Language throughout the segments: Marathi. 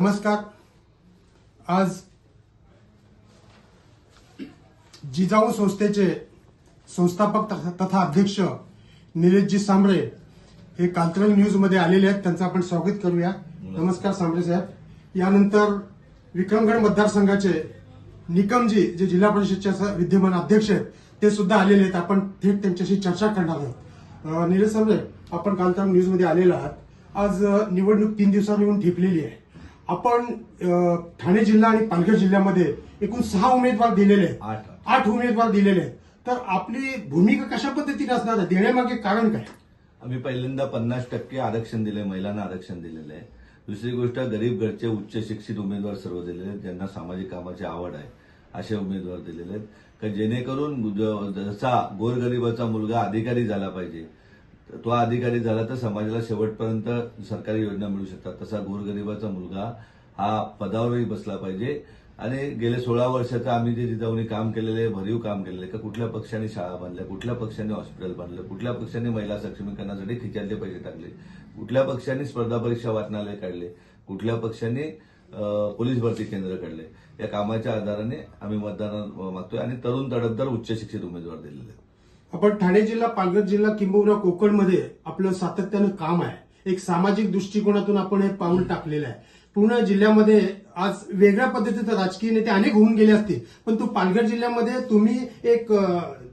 नमस्कार. आज जिजाऊ संस्थेचे संस्थापक तथा- तथा अध्यक्ष निलेशजी सांबळे हे कांतरंग न्यूजमध्ये आलेले आहेत. त्यांचं आपण स्वागत करूया. नमस्कार सांबळे साहेब. यानंतर विक्रमगड मतदारसंघाचे निकमजी जे जिल्हा परिषदचे विद्यमान अध्यक्ष आहेत ते सुद्धा आलेले आहेत. आपण थेट त्यांच्याशी चर्चा करणार आहोत. निलेश सांबळे आपण कालतरंग न्यूजमध्ये आलेला आहात. आज निवडणूक तीन दिवसांनी येऊन ठेपलेली आहे. आपण ठाणे जिल्हा आणि पालघर जिल्ह्यामध्ये एकूण सहा उमेदवार दिलेले आहेत. आठ. आठ उमेदवार दिलेले आहेत. तर आपली भूमिका कशा पद्धतीने असणार आहे? देण्यामागे कारण काय? आम्ही पहिल्यांदा पन्नास टक्के आरक्षण दिले महिलांना आरक्षण दिलेलं आहे. दुसरी गोष्ट गरीब घरचे उच्च शिक्षित उमेदवार सर्व दिलेले आहेत ज्यांना सामाजिक कामाची आवड आहे असे उमेदवार दिलेले आहेत. का जेणेकरून जसा गोरगरिबाचा मुलगा अधिकारी झाला पाहिजे तो अधिकारी झाला तर समाजाला शेवटपर्यंत सरकारी योजना मिळू शकतात. तसा गोरगरिबाचा मुलगा हा पदावरही बसला पाहिजे. आणि गेले सोळा वर्षाचं आम्ही जे जिजाऊनी काम केलेलं आहे भरीव काम केलेलं आहे का कुठल्या पक्षाने शाळा बांधल्या कुठल्या पक्षाने हॉस्पिटल बांधलं कुठल्या पक्षाने महिला सक्षमीकरणासाठी खिच्यातले पैसे टाकले कुठल्या पक्षांनी स्पर्धा परीक्षा वाचनालय काढले कुठल्या पक्षांनी पोलीस भरती केंद्र काढले. या कामाच्या आधाराने आम्ही मतदान मागतोय आणि तरुण तडफदार उच्च शिक्षित उमेदवार दिलेले आहेत. आपण ठाणे जिल्हा पालघर जिल्हा किंबहुना कोकणमध्ये आपलं सातत्यानं काम आहे. एक सामाजिक दृष्टिकोनातून आपण हे पाऊल टाकलेलं आहे. पूर्ण जिल्ह्यामध्ये आज वेगळ्या पद्धतीचे राजकीय नेते अनेक होऊन गेले असतील पण तू पालघर जिल्ह्यामध्ये तुम्ही एक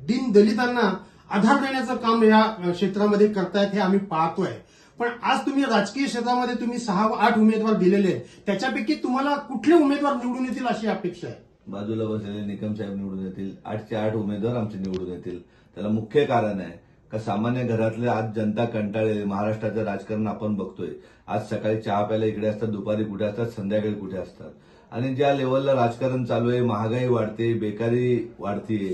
दिन दलितांना आधार देण्याचं काम या क्षेत्रामध्ये करतायत हे आम्ही पाहतोय. पण आज तुम्ही राजकीय क्षेत्रामध्ये तुम्ही सहा आठ उमेदवार दिलेले आहेत. त्याच्यापैकी तुम्हाला कुठले उमेदवार निवडून येतील अशी अपेक्षा आहे? बाजूला बसलेले निकम साहेब निवडून येतील. आठचे आठ उमेदवार आमचे निवडून येतील. त्याला मुख्य कारण आहे का सामान्य घरातले आज जनता कंटाळले महाराष्ट्राचं राजकारण आपण बघतोय. आज सकाळी चहा प्यायला इकडे असतात दुपारी कुठे असतात संध्याकाळी कुठे असतात. आणि ज्या लेवलला राजकारण चालू आहे महागाई वाढते बेकारी वाढतीये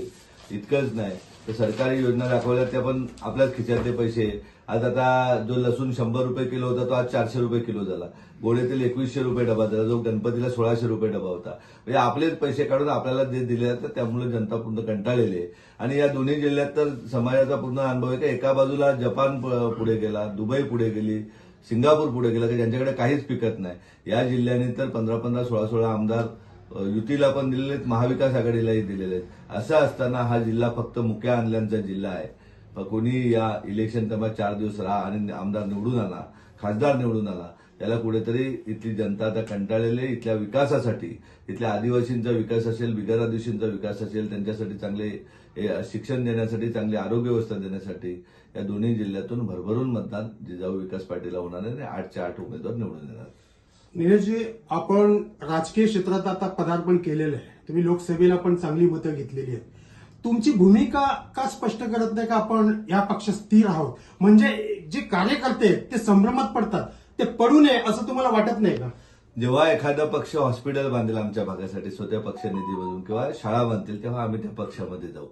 इतकंच नाही. तर सरकारी योजना दाखवल्या त्या पण आपल्याच खिशातले पैसे. आज आता जो लसूण शंभर रुपये किलो होता तो आज चारशे रुपये किलो झाला. गोडेतील एकवीसशे रुपये डबा झाला जो गणपतीला सोळाशे रुपये डबा होता. म्हणजे आपलेच पैसे काढून आपल्याला जे दिले जातात त्यामुळे जनता पूर्ण कंटाळलेली आहे. आणि या दोन्ही जिल्ह्यात तर समाजाचा पूर्ण अनुभव आहे का एका बाजूला जपान पुढे गेला दुबई पुढे गेली सिंगापूर पुढे गेला की ज्यांच्याकडे काहीच पिकत नाही. या जिल्ह्याने तर पंधरा पंधरा सोळा सोळा आमदार युतीला पण दिलेले आहेत महाविकास आघाडीलाही दिलेले आहेत. असं असताना हा जिल्हा फक्त मुक्या आणल्यांचा जिल्हा आहे. कोणी या इलेक्शन तेव्हा चार दिवस राहा आणि आमदार निवडून आला खासदार निवडून आला त्याला कुठेतरी इथली जनता आता कंटाळलेली आहे. इथल्या विकासासाठी. इथल्या आदिवासींचा विकास असेल बिगर आदिवासींचा विकास असेल त्यांच्यासाठी चांगले हे, शिक्षण देण्यासाठी चांगली आरोग्य व्यवस्था देण्यासाठी या दोन्ही जिल्ह्यातून भरभरून मतदान जिजाऊ विकास पाटीलला होणार आहे आणि आठच्या आठ उमेदवार निवडून येणार निलेशजी आपण राजकीय क्षेत्रात आता पदार्पण केलेलं आहे. तुम्ही लोकसभेला पण चांगली मतं घेतलेली आहेत. तुमची भूमिका का स्पष्ट करत नाही का आपण या पक्षात स्थिर आहोत? म्हणजे जे कार्यकर्ते आहेत ते संभ्रमात पडतात. ते पडू नये असं तुम्हाला वाटत नाही का? जेव्हा एखादा पक्ष हॉस्पिटल बांधेल आमच्या भागासाठी स्वतः पक्ष निधीमधून किंवा शाळा बांधतील तेव्हा आम्ही त्या पक्षामध्ये जाऊ.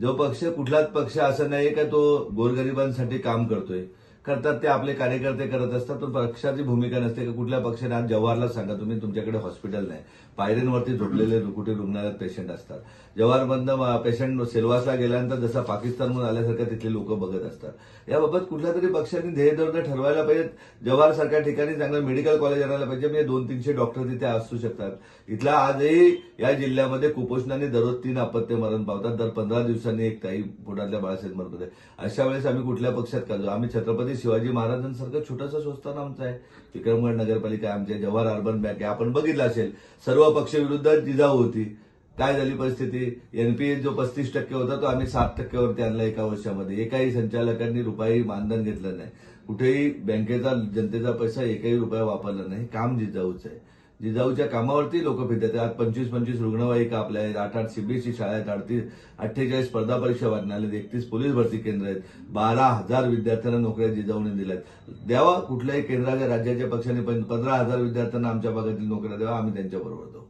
जो पक्ष कुठलाच पक्ष असं नाही का तो गोरगरिबांसाठी काम करतोय. करतात ते आपले कार्यकर्ते करत असतात पण पक्षाची भूमिका नसते का? कुठल्या पक्षाने आज जवाहरला सांगा तुम्ही तुमच्याकडे हॉस्पिटल नाही. पायऱ्यांवरती झोपलेले कुठे रुग्णालयात पेशंट असतात. जवाहरमधनं पेशंट सेलवासला गेल्यानंतर जसा पाकिस्तानमधून आल्यासारखं तिथले लोक बघत असतात. याबाबत कुठल्या तरी पक्षाने ध्येयधोरणं ठरवायला पाहिजेत. जवाहरसारख्या ठिकाणी चांगलं मेडिकल कॉलेज आणायला पाहिजे म्हणजे दोन तीनशे डॉक्टर तिथे असू शकतात. इथला आजही या जिल्ह्यामध्ये कुपोषणाने दररोज तीन अपत्य मरण पावतात. दर पंधरा दिवसांनी एक ताई पोटातल्या बाळासाहेब मरत होते अशा वेळेस आम्ही कुठल्या पक्षात करतो आम्ही छत्रपती शिवाजी महाराजांसारखं छोटंसं संस्थान आमचं आहे. विक्रमगड नगरपालिका आमच्या जवाहर अर्बन बँक आहे. आपण बघितलं असेल सर्व पक्ष विरुद्ध जिजाऊ होती. काय झाली परिस्थिती? एनपीए जो पस्तीस टक्के होता तो आम्ही सात टक्क्यावरती आणला एका वर्षामध्ये. एकाही संचालकांनी रुपयाही मानधन घेतलं नाही. कुठेही बँकेचा जनतेचा पैसा एकही रुपया वापरला नाही. काम जिजाऊचं आहे. जिजाऊच्या कामावरती लोक फिरतात. आज पंचवीस पंचवीस रुग्णवाहिका आपल्या आहेत. आठ आठ सीबीएसई शाळा आहेत. अडतीस अठ्ठेचाळीस स्पर्धा परीक्षा वाटण्याला एकतीस पोलीस भरती केंद्र आहेत. बारा हजार विद्यार्थ्यांना नोकऱ्या जिजाऊने दिल्या आहेत द्यावा कुठल्याही केंद्राच्या राज्याच्या पक्षाने पंधरा हजार विद्यार्थ्यांना आमच्या भागातील नोकऱ्या द्यावा. आम्ही त्यांच्याबरोबर जाऊ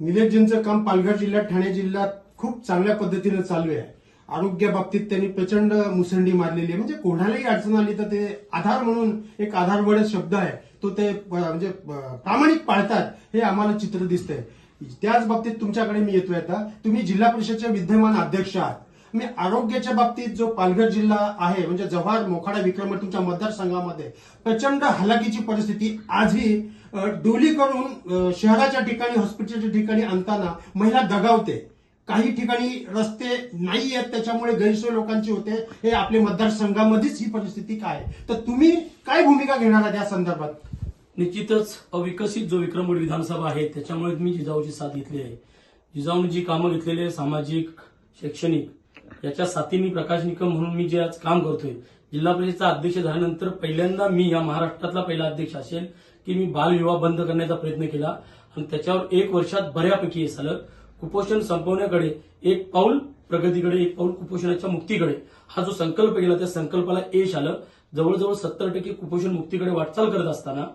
निलेशजींचं काम पालघर जिल्ह्यात ठाणे जिल्ह्यात खूप चांगल्या पद्धतीनं चालू आहे. आरोग्या बाबतीत त्यांनी प्रचंड मुसंडी मारलेली आहे. म्हणजे कोणालाही अडचण आली तर ते आधार म्हणून एक आधारवड शब्द आहे. तो ते म्हणजे प्रामाणिक पाळतात हे आम्हाला चित्र दिसतंय. त्याच बाबतीत तुमच्याकडे मी येतोय आता. तुम्ही जिल्हा परिषदचे विद्यमान अध्यक्ष आहात. मी आरोग्याच्या बाबतीत जो पालघर जिल्हा आहे म्हणजे जव्हार मोखाडा विक्रम तुमच्या मतदारसंघामध्ये प्रचंड हलाकीची परिस्थिती आजही डोली करून शहराच्या ठिकाणी हॉस्पिटलच्या ठिकाणी आणताना महिला दगावते. काही ठिकाणी रस्ते नाही आहेत त्याच्यामुळे गैरसोय लोकांची होते. हे आपले मतदारसंघामध्येच ही परिस्थिती काय आहे. तर तुम्ही काय भूमिका घेणार आहात या संदर्भात? निश्चितच अविकसित जो विक्रमगड विधानसभा आहे त्याच्यामुळे मी जिजाऊची साथ घेतली आहे. जिजाऊने जी कामं घेतलेली आहे सामाजिक शैक्षणिक याच्या साथीने प्रकाश निकम म्हणून मी जे आज काम करतोय जिल्हा परिषदचा अध्यक्ष झाल्यानंतर पहिल्यांदा मी या महाराष्ट्रातला पहिला अध्यक्ष असेल की मी बालविवाह बंद करण्याचा प्रयत्न केला. आणि त्याच्यावर एक वर्षात बऱ्यापैकी हे झालं. कुपोषण संपवण्याकडे एक पाऊल प्रगतीकडे एक पाऊल कुपोषणाच्या मुक्तीकडे. हा जो संकल्प केला त्या संकल्पाला यश आलं. जवळजवळ सत्तर टक्के कुपोषण मुक्तीकडे वाटचाल करत असताना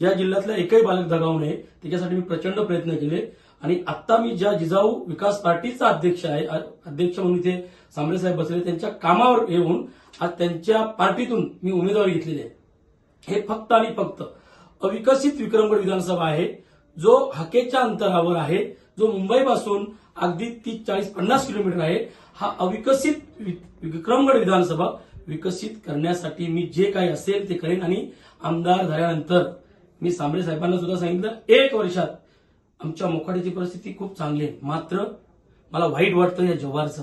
या जिल्ह्यातला एकही बालक दगावू नये. त्याच्यासाठी मी प्रचंड प्रयत्न केले. आणि आता मी ज्या जिजाऊ विकास पार्टीचा अध्यक्ष आहे अध्यक्ष म्हणून इथे सांबळे साहेब बसले त्यांच्या कामावर येऊन आज त्यांच्या पार्टीतून मी उमेदवारी घेतलेली आहे. हे फक्त आणि फक्त अविकसित विक्रमगड विधानसभा आहे. जो हाकेच्या अंतरावर आहे जो मुंबईपासून अगदी तीस चाळीस पन्नास किलोमीटर आहे हा अविकसित विक्रमगड विधानसभा विकसित करण्यासाठी मी जे काही असेल ते करेन. आणि आमदार झाल्यानंतर मी सांबळे साहेबांना सुद्धा सांगितलं एक वर्षात आमच्या मोखाड्याची परिस्थिती खूप चांगली आहे. मात्र मला वाईट वाटतं या जव्हारचं.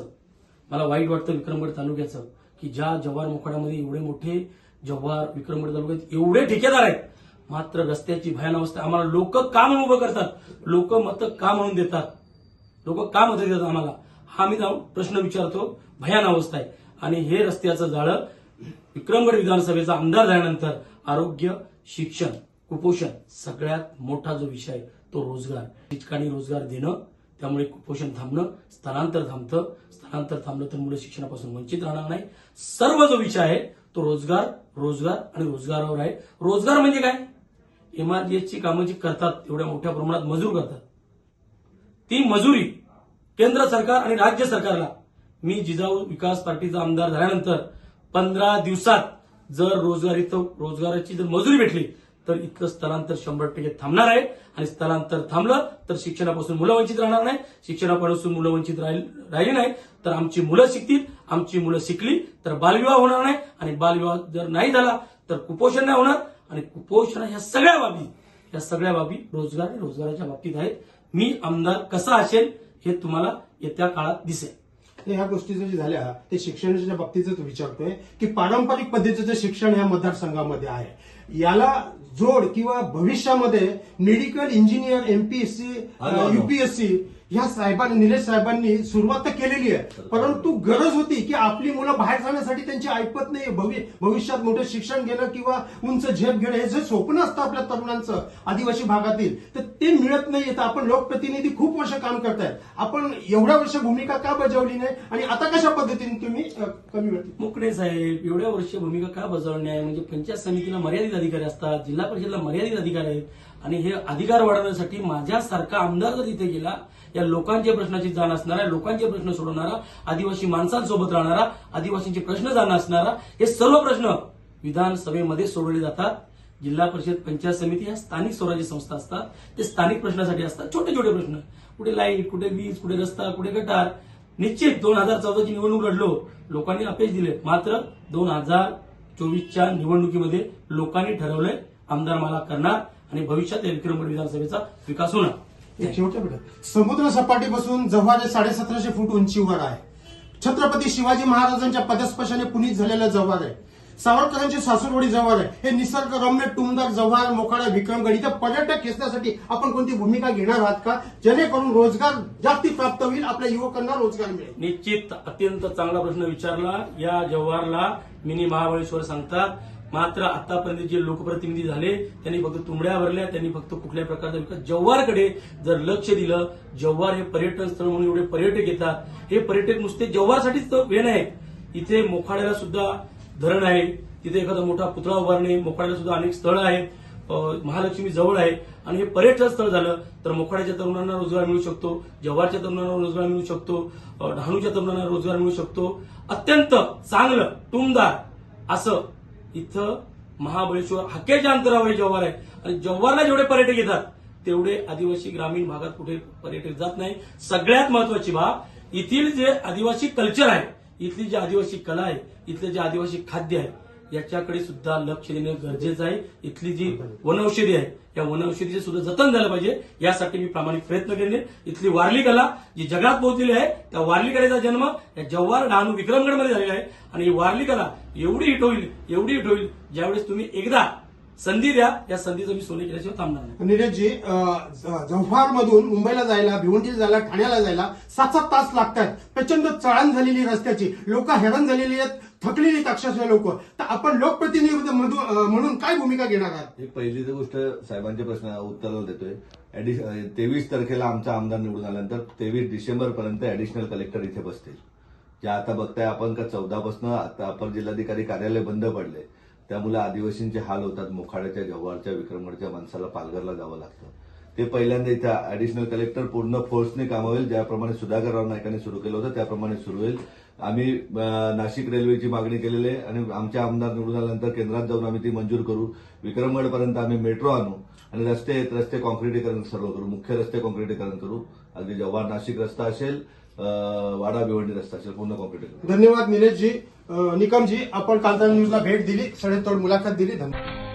मला वाईट वाटतं विक्रमगड तालुक्याचं की ज्या जव्हार मोखाड्यामध्ये एवढे मोठे जव्हार विक्रमगड तालुक्यात एवढे ठेकेदार आहेत मात्र रस्त्याची भयान अवस्था. आम्हाला लोक का म्हणून उभं करतात? लोक मतं का म्हणून देतात? लोक का मदत देतात आम्हाला? हा मी जाऊन प्रश्न विचारतो. भयान अवस्था आहे. आणि हे रस्त्याचं जाळं विक्रमगड विधानसभेचा आमदार झाल्यानंतर आरोग्य शिक्षण कुपोषण सगळ्यात मोठा जो विषय आहे तो रोजगार. ठिकाणी रोजगार देणं त्यामुळे कुपोषण थांबणं स्थलांतर थांबतं. स्थलांतर थांबलं तर मुलं शिक्षणापासून वंचित राहणार नाही. सर्व जो विषय आहे तो रोजगार रोजगार आणि रोजगारावर आहे. रोजगार म्हणजे काय? एमआरजीएसची कामं जी करतात एवढ्या मोठ्या प्रमाणात मजूर करतात. ती मजुरी केंद्र सरकार आणि राज्य सरकारला. मी जिजाऊ विकास पार्टीचा आमदार झाल्यानंतर पंधरा दिवसात जर रोजगार इथं रोजगाराची जर मजुरी भेटली तर इथलं स्थलांतर शंभर टक्के थांबणार आहे. आणि स्थलांतर थांबलं तर शिक्षणापासून मुलं वंचित राहणार नाही. शिक्षणापासून मुलं वंचित राहिली नाही तर आमची मुलं शिकतील. आमची मुलं शिकली तर बालविवाह होणार नाही. आणि बालविवाह जर नाही झाला तर कुपोषण नाही होणार. आणि कुपोषण ह्या सगळ्या बाबी या सगळ्या बाबी रोजगार आणि रोजगाराच्या बाबतीत आहेत. मी आमदार कसा असेल हे तुम्हाला येत्या काळात दिसेल. ह्या गोष्टी जरी झाल्या ते शिक्षणाच्या बाबतीतच विचारतोय की पारंपरिक पद्धतीचं शिक्षण ह्या मतदारसंघामध्ये आहे. याला जोड किंवा भविष्यामध्ये मेडिकल इंजिनियर एमपीएससी. युपीएससी ह्या साहेबांनी निलेश साहेबांनी सुरुवात तर केलेली आहे. परंतु गरज होती की आपली मुलं बाहेर जाण्यासाठी त्यांची ऐकत नाही भवि- भविष्यात मोठं शिक्षण घेणं किंवा उंच झेप घेणं हे जे स्वप्न असतं आपल्या तरुणांचं आदिवासी भागातील तर ते मिळत नाही तर आपण लोकप्रतिनिधी खूप वर्ष काम करतायत. आपण एवढ्या वर्ष भूमिका का बजावली नाही? आणि आता कशा पद्धतीने तुम्ही कमी वेळ मुकडे साहेब एवढ्या वर्ष भूमिका का बजावली आहे म्हणजे पंचायत समितीला मर्यादित अधिकारी असतात जिल्हा परिषदेला मर्यादित अधिकारी आहेत. आणि हे अधिकार वाढवण्यासाठी माझ्यासारखा आमदार जर तिथे गेला या लोकांच्या प्रश्नाची जाण असणारा लोकांचे प्रश्न सोडवणारा आदिवासी माणसांसोबत राहणारा आदिवासींचे प्रश्न जाण असणारा हे सर्व प्रश्न विधानसभेमध्ये सोडवले जातात. जिल्हा परिषद पंचायत समिती ह्या स्थानिक स्वराज्य संस्था असतात. ते स्थानिक प्रश्नासाठी असतात. छोटे छोटे प्रश्न. कुठे लाइट कुठे वीज कुठे रस्ता कुठे गटार? निश्चित दोन हजार चौदाची निवडणूक लढलो. लोकांनी अपेक्ष दिले. मात्र दोन हजार चोवीसच्या निवडणुकीमध्ये लोकांनी ठरवलंय आमदार मला करणार. आणि भविष्यात विक्रमगड विधानसभेचा विकास होणार. समुद्र सपाटीपासून जव्हार साडेसतराशे फूट उंचीवर आहे. छत्रपती शिवाजी महाराजांच्या पदस्पर्शाने पुनीत झालेलं जव्हार आहे. सावरकरांची सासूरवाडी जव्हार आहे. हे निसर्गरम्य टुमदार जव्हार मोखाडा विक्रमगड इथं पर्यटक खेचण्यासाठी आपण कोणती भूमिका घेणार आहात का? जेणेकरून रोजगार जास्ती प्राप्त होईल आपल्या युवकांना रोजगार मिळेल. निश्चित अत्यंत चांगला प्रश्न विचारला. या जव्हारला मिनी महाबळेश्वर सांगतात. मात्र आतापर्यंत जे लोकप्रतिनिधी झाले त्यांनी फक्त तुंबड्या भरल्या त्यांनी फक्त कुठल्या प्रकारचा विकास जव्हारकडे जर लक्ष दिलं जव्हार हे पर्यटन स्थळ म्हणून एवढे पर्यटक येतात. हे पर्यटक नुसते जव्हारसाठीच तर वेळ आहे इथे मोखाड्याला सुद्धा धरण आहे. तिथे एखादा मोठा पुतळा उभारणे मोखाड्याला सुद्धा अनेक स्थळं आहेत. महालक्ष्मी जवळ आहे. आणि हे पर्यटन स्थळ झालं तर मोखाड्याच्या तरुणांना रोजगार मिळू शकतो जव्हारच्या तरुणांना रोजगार मिळू शकतो डहाणूच्या तरुणांना रोजगार मिळू शकतो. अत्यंत चांगलं टुमदार असं इथं महाबळेश्वर हाकेच्या अंतरावर जव्हार आहे. आणि जव्हारला जेवढे पर्यटक येतात तेवढे आदिवासी ग्रामीण भागात कुठे पर्यटक जात नाही. सगळ्यात महत्वाची बाब येथील जे आदिवासी कल्चर आहे इथली जी आदिवासी कला आहे इथले जे आदिवासी खाद्य आहे याच्याकडे सुद्धा लक्ष देणं गरजेचं आहे. इथली जी वनौषधी आहे या वनौषधीचे सुद्धा जतन झालं पाहिजे. यासाठी मी प्रामाणिक प्रयत्न केले इथली वारली कला जी जगात पोहोचलेली आहे त्या वारली कलेचा जन्म या जव्हार डहाणू विक्रमगडमध्ये झालेला आहे. आणि ही वारली कला एवढी हिट होईल एवढी हिट होईल ज्यावेळेस तुम्ही एकदा संधी द्या या संधीचं मी सोने केल्याशिवाय थांबणार नाही. निलेशजी जव्हार मधून मुंबईला जायला भिवंडीला जायला ठाण्याला जायला सात सात तास लागतात. प्रचंड चळण झालेली रस्त्याची. लोक हैराण झालेली आहेत थकलेली अक्षरशः लोक. तर आपण लोकप्रतिनिधी म्हणून काय भूमिका घेणार आहात? एक पहिली तर गोष्ट साहेबांच्या प्रश्न उत्तराला देतोय. तेवीस तारखेला आमचा आमदार निवडून आल्यानंतर तेवीस डिसेंबर पर्यंत ऍडिशनल कलेक्टर इथे बसतील. जे आता बघताय आपण का चौदा पासून आता अपर जिल्हाधिकारी कार्यालय बंद पडले. त्यामुळे आदिवासींचे हाल होतात. मोखाड्याच्या जव्हारच्या विक्रमगडच्या माणसाला पालघरला जावं लागतं. ते पहिल्यांदा इथे ऍडिशनल कलेक्टर पूर्ण फोर्सने काम होईल. ज्याप्रमाणे सुधाकरराव नायकांनी सुरू केलं होतं त्याप्रमाणे सुरू होईल. आम्ही नाशिक रेल्वेची मागणी केलेली आहे आणि आमच्या आमदार निवडून आल्यानंतर केंद्रात जाऊन आम्ही ती मंजूर करू. विक्रमगडपर्यंत आम्ही मेट्रो आणू आणि रस्ते रस्ते कॉन्क्रिटीकरण सर्व करू. मुख्य रस्ते कॉन्क्रिटीकरण करू. अगदी जव्हार नाशिक रस्ता असेल वाडा भिवंडी रस्ता असेल पूर्ण कॉम्प्लीट धन्यवाद निलेशजी. निकमजी आपण कालचा न्यूजला भेट दिली सडेतोड मुलाखत दिली. धन्यवाद.